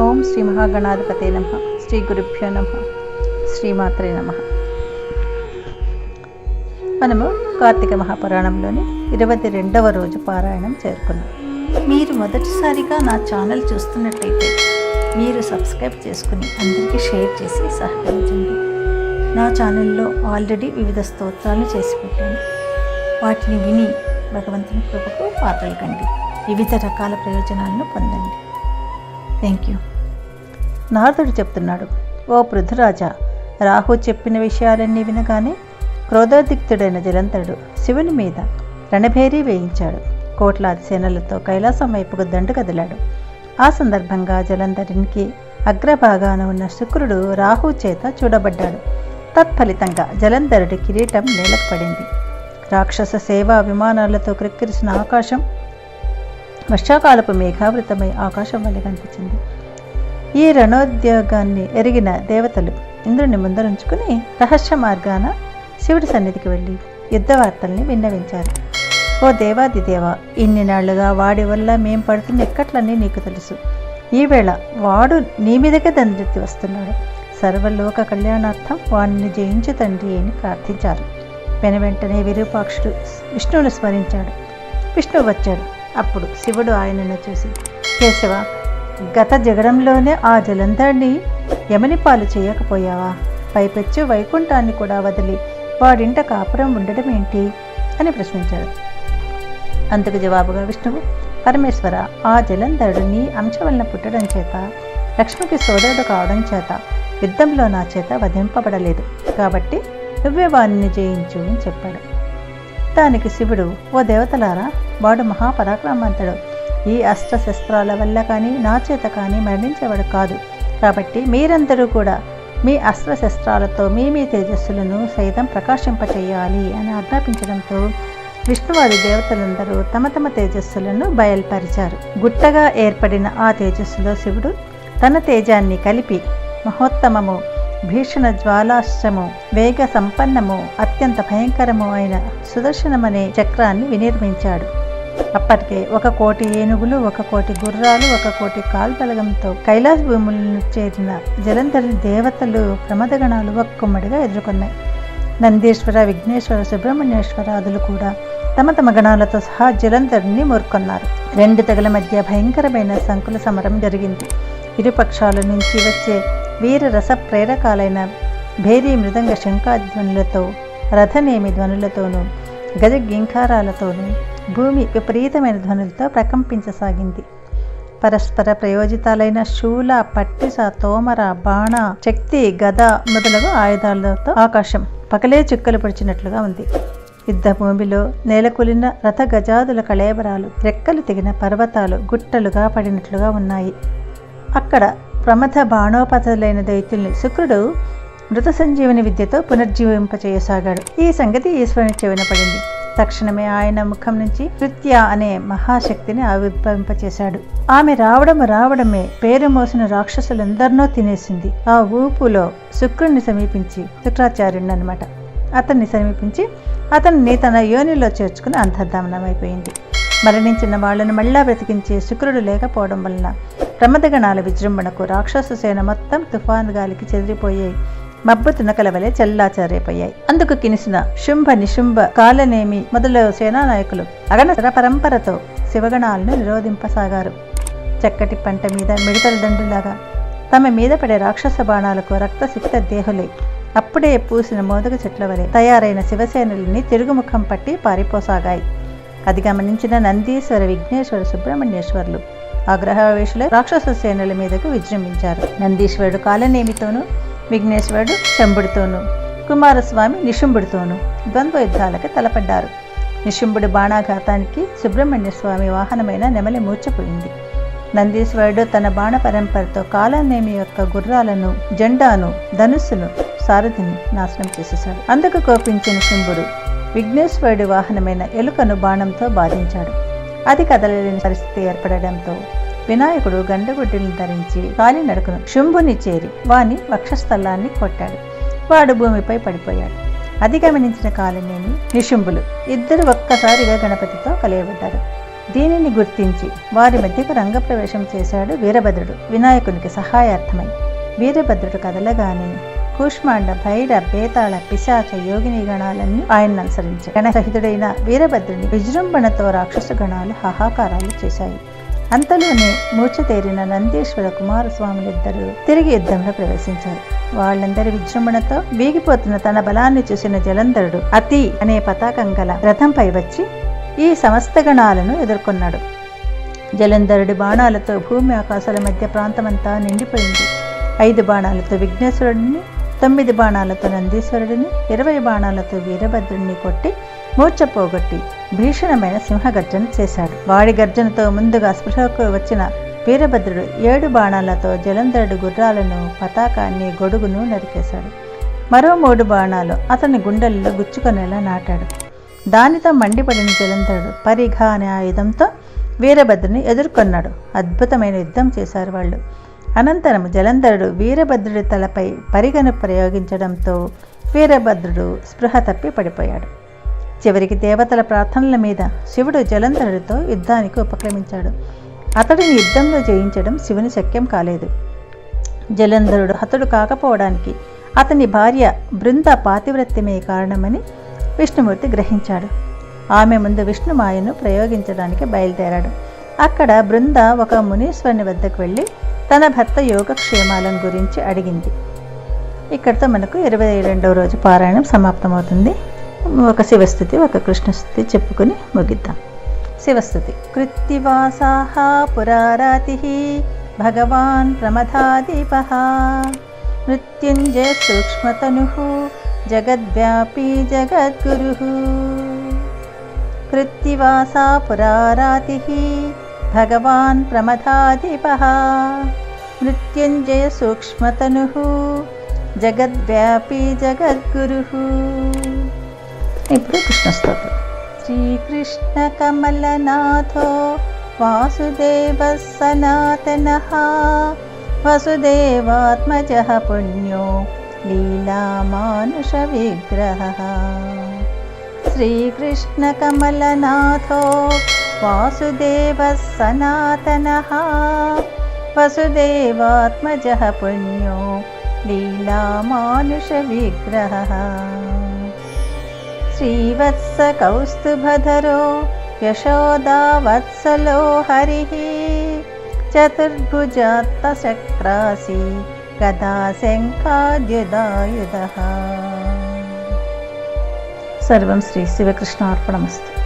ఓం శ్రీ మహాగణాధిపతే నమ. శ్రీ గురుభ్యో నమ. శ్రీమాత్రే నమ. మనము కార్తీక మహాపురాణంలోని ఇరవై రెండవ రోజు పారాయణం చేరుకున్నాం. మీరు మొదటిసారిగా నా ఛానల్ చూస్తున్నట్లయితే మీరు సబ్స్క్రైబ్ చేసుకుని అందరికీ షేర్ చేసి సహకరించండి. నా ఛానల్లో ఆల్రెడీ వివిధ స్తోత్రాలు చేసి పెట్టాను. వాటిని విని భగవంతుని కృపకు పాత్రలు కండి. వివిధ రకాల ప్రయోజనాలను పొందండి. Thank you. నారదుడు చెప్తున్నాడు ఓ పృథురాజా రాహు చెప్పిన విషయాలన్నీ వినగానే క్రోధోదిక్తుడైన జలంధరుడు శివుని మీద రణభేరీ వేయించాడు. కోట్లాది సేనలతో కైలాసం వైపుకు దండు కదిలాడు. ఆ సందర్భంగా జలంధరునికి అగ్రభాగాన ఉన్న శుక్రుడు రాహు చేత చూడబడ్డాడు. తత్ఫలితంగా జలంధరుడి కిరీటం నేలకు పడింది. రాక్షస సేవా విమానాలతో క్రిక్కిరిసిన ఆకాశం వర్షాకాలపు మేఘావృతమై ఆకాశం వల్ల కనిపించింది. ఈ రణోద్యోగాన్ని ఎరిగిన దేవతలు ఇంద్రుని ముందరుంచుకుని రహస్య మార్గాన శివుడి సన్నిధికి వెళ్ళి యుద్ధ వార్తల్ని విన్నవించారు. ఓ దేవాదిదేవ ఇన్ని నాళ్ళుగా వాడి వల్ల మేం పడుతున్న ఎక్కట్లన్నీ నీకు తెలుసు. ఈవేళ వాడు నీ మీదకే దండెత్తి వస్తున్నాడు. సర్వలోక కళ్యాణార్థం వాణ్ణి జయించు తండ్రి అని ప్రార్థించారు. వెన వెంటనే విరూపాక్షుడు విష్ణువును స్మరించాడు. విష్ణువు వచ్చాడు. అప్పుడు శివుడు ఆయనను చూసి కేశవ గత జగడంలోనే ఆ జలంధర్ని యమని పాలు చేయకపోయావా? పైపెచ్చు వైకుంఠాన్ని కూడా వదిలి వాడింట కాపురం ఉండడం ఏంటి? అని ప్రశ్నించాడు. అందుకు జవాబుగా విష్ణువు పరమేశ్వర ఆ జలంధరుడు నీ అంశ వలన పుట్టడం చేత లక్ష్మికి సోదరుడు కావడం చేత యుద్ధంలో నా చేత వధింపబడలేదు. కాబట్టి నువ్వే వాణ్ణి జయించు అని చెప్పాడు. దానికి శివుడు ఓ దేవతలారా వాడు మహాపరాక్రమవంతుడు. ఈ అస్త్రశస్త్రాల వల్ల కానీ నా చేత కానీ మరణించేవాడు కాదు. కాబట్టి మీరందరూ కూడా మీ అస్త్రశస్త్రాలతో మీ మీ తేజస్సులను సైతం ప్రకాశింపచేయాలి అని ఆజ్ఞాపించడంతో విష్ణువారి దేవతలందరూ తమ తమ తేజస్సులను బయల్పరిచారు. గుట్టగా ఏర్పడిన ఆ తేజస్సులో శివుడు తన తేజాన్ని కలిపి మహోత్తమము భీషణ జ్వాలాశ్రము వేగ సంపన్నము అత్యంత భయంకరము అయిన సుదర్శనమనే చక్రాన్ని వినిర్మించాడు. అప్పటికే ఒక కోటి ఏనుగులు ఒక కోటి గుర్రాలు ఒక కోటి కాల్పలగంతో కైలాస భూములను చేరిన జలంధరి దేవతలు ప్రమదగణాలు ఒక్కమ్మడిగా ఎదుర్కొన్నాయి. నందీశ్వర విఘ్నేశ్వర సుబ్రహ్మణ్యేశ్వరాదులు కూడా తమ తమ గణాలతో సహా జలంధరిని మోర్కొన్నారు రెండు తెగల మధ్య భయంకరమైన సంకుల సమరం జరిగింది. ఇరుపక్షాల నుంచి వచ్చే వీర రస ప్రేరకాలైన భేరీ మృదంగ శంఖాధ్వనులతో రథనేమి ధ్వనులతోనూ గజ గింఖారాలతోనూ భూమి విపరీతమైన ధ్వనులతో ప్రకంపించసాగింది. పరస్పర ప్రయోజితాలైన శూల పట్టిస తోమర బాణ శక్తి గద మొదలగు ఆయుధాలతో ఆకాశం పగలే చుక్కలు పొడిచినట్లుగా ఉంది. యుద్ధ భూమిలో నేలకొలిన రథ గజాదుల కళేబరాలు రెక్కలు తెగిన పర్వతాలు గుట్టలుగా పడినట్లుగా ఉన్నాయి. అక్కడ ప్రమథ బాణోపతులైన దైత్యుల్ని శుక్రుడు మృత సంజీవని విద్యతో పునర్జీవింపచేయసాగాడు. ఈ సంగతి ఈశ్వరుని చెవిన పడింది. తక్షణమే ఆయన ముఖం నుంచి కృత్య అనే మహాశక్తిని ఆవిర్భవింపచేశాడు. ఆమె రావడము రావడమే పేరు మోసిన రాక్షసులందరినో తినేసింది. ఆ ఊపులో శుక్రుణ్ణి సమీపించి శుక్రాచార్యుడిని అనమాట అతన్ని సమీపించి అతన్ని తన యోనిలో చేర్చుకుని అంతర్ధామనమైపోయింది. మరణించిన వాళ్ళను మళ్ళా బ్రతికించే శుక్రుడు లేకపోవడం వలన ప్రమదగణాల విజృంభణకు రాక్షస సేన మొత్తం తుఫాను గాలికి చెదిరిపోయాయి. మబ్బు తునకల వలె చెల్లాచారైపోయాయి. అందుకు కినిసిన శుంభ నిశుంభ కాలనేమి మొదలు సేనానాయకులు నాయకులు పరంపరతో శివగణాలను నిరోధింపసాగారు. చక్కటి పంట మీద మిడతల దండులాగా తమ మీద పడే రాక్షస బాణాలకు రక్తసిక్త దేహులే అప్పుడే పూసిన మోదక చెట్ల వలె తయారైన శివసేనల్ని తిరుగుముఖం పట్టి పారిపోసాగాయి. అది గమనించిన నందీశ్వర విఘ్నేశ్వర సుబ్రహ్మణ్యేశ్వర్లు ఆగ్రహావేశులై రాక్షస సేనల మీదకు విజృంభించారు. నందీశ్వరుడు కాలనేమితోనూ విఘ్నేశ్వరుడు శంభుడితోనూ కుమారస్వామి నిశుంభుడితోనూ ద్వంద్వ యుద్ధాలకు తలపడ్డారు. నిశుంభుడి బాణాఘాతానికి సుబ్రహ్మణ్య స్వామి వాహనమైన నెమలి మూర్చపోయింది. నందీశ్వరుడు తన బాణ పరంపరతో కాలనేమి యొక్క గుర్రాలను జెండాను ధనుస్సును సారథిని నాశనం చేసేశాడు. అందుకు కోపించిన శుంభుడు విఘ్నేశ్వరుడి వాహనమైన ఎలుకను బాణంతో బాధించాడు. అది కదలలేని పరిస్థితి ఏర్పడడంతో వినాయకుడు గండగుడ్డిని ధరించి కాలినడకను శుంభుని చేరి వాని వక్షస్థలాన్ని కొట్టాడు. వాడు భూమిపై పడిపోయాడు. అది గమనించిన కాలనేని నిశుంభులు ఇద్దరు ఒక్కసారిగా గణపతితో కలియబడ్డారు. దీనిని గుర్తించి వారి మధ్యకు రంగప్రవేశం చేశాడు వీరభద్రుడు. వినాయకునికి సహాయార్థమై వీరభద్రుడు కదలగానే కూష్మాండ భైర బేతాళ పిశాచ యోగిని గణాలన్నీ ఆయన అనుసరించారు గణసహితుడైన వీరభద్రుని విజృంభణతో రాక్షస గణాలు హాహాకారాలు చేశాయి. అంతలోనే మూర్ఛ తేరిన నందీశ్వర కుమారస్వాములిద్దరూ తిరిగి యుద్ధంలో ప్రవేశించారు. వాళ్ళందరి విజృంభణతో వీగిపోతున్న తన బలాన్ని చూసిన జలంధరుడు అతి అనే పతాకం గల రథంపై వచ్చి ఈ సమస్త గణాలను ఎదుర్కొన్నాడు. జలంధరుడి బాణాలతో భూమి ఆకాశాల మధ్య ప్రాంతమంతా నిండిపోయింది. ఐదు బాణాలతో విఘ్నేశ్వరుడిని తొమ్మిది బాణాలతో నందీశ్వరుడిని ఇరవై బాణాలతో వీరభద్రుడిని కొట్టి మూర్చపోగొట్టి భీషణమైన సింహగర్జన చేశాడు. వాడి గర్జనతో ముందుగా స్పృహకు వచ్చిన వీరభద్రుడు ఏడు బాణాలతో జలంధరుడు గుర్రాలను పతాకాన్ని గొడుగును నరికేశాడు. మరో మూడు బాణాలు అతని గుండెల్లో గుచ్చుకొనేలా నాటాడు. దానితో మండిపడిన జలంధరుడు పరిఘ అనే ఆయుధంతో వీరభద్రుని ఎదుర్కొన్నాడు. అద్భుతమైన యుద్ధం చేశారు వాళ్ళు. అనంతరం జలంధరుడు వీరభద్రుడి తలపై పరిగను ప్రయోగించడంతో వీరభద్రుడు స్పృహ తప్పి పడిపోయాడు. చివరికి దేవతల ప్రార్థనల మీద శివుడు జలంధరుడితో యుద్ధానికి ఉపక్రమించాడు. అతడిని యుద్ధంలో జయించడం శివుని శక్యం కాలేదు. జలంధరుడు హతుడు కాకపోవడానికి అతని భార్య బృంద పాతివ్రత్యమే కారణమని విష్ణుమూర్తి గ్రహించాడు. ఆమె ముందు విష్ణుమాయను ప్రయోగించడానికి బయలుదేరాడు. అక్కడ బృంద ఒక మునీశ్వరుని వద్దకు వెళ్ళి తన భర్త యోగక్షేమాలను గురించి అడిగింది. ఇక్కడితో మనకు ఇరవై రెండవ రోజు పారాయణం సమాప్తమవుతుంది. ఒక శివస్థుతి ఒక కృష్ణస్థుతి చెప్పుకుని ముగిద్దాం. శివస్థుతి. కృత్తివాసాహ పురారాతి భగవాన్ ప్రమథాదీప మృత్యుంజయ సూక్ష్మతను జగద్వ్యాపీ జగద్గురు కృత్తివాసా పురారాతి భగవాన్ ప్రమథాధిప మృత్యుంజయ సూక్ష్మతను. జగద్వ్యాపీ జగద్గురు. ఇప్పుడు కృష్ణస్తోత్రం. శ్రీకృష్ణ కమలనాథో వాసుదేవ సనాతన వసుదేవాత్మజ పుణ్యో లీలామానుష విగ్రహ श्रीकृष्णकमलनाथो वासुदेवः सनातनः वसुदेवात्मजः पुण्यो लीलामानुषविग्रहः। श्रीवत्सकौस्तुभधरो यशोदावत्सलो हरिः चतुर्भुजात्तचक्रासि गदा शङ्खाद्युदायुधः సర్వం శ్రీ శివకృష్ణ అర్పణమస్తు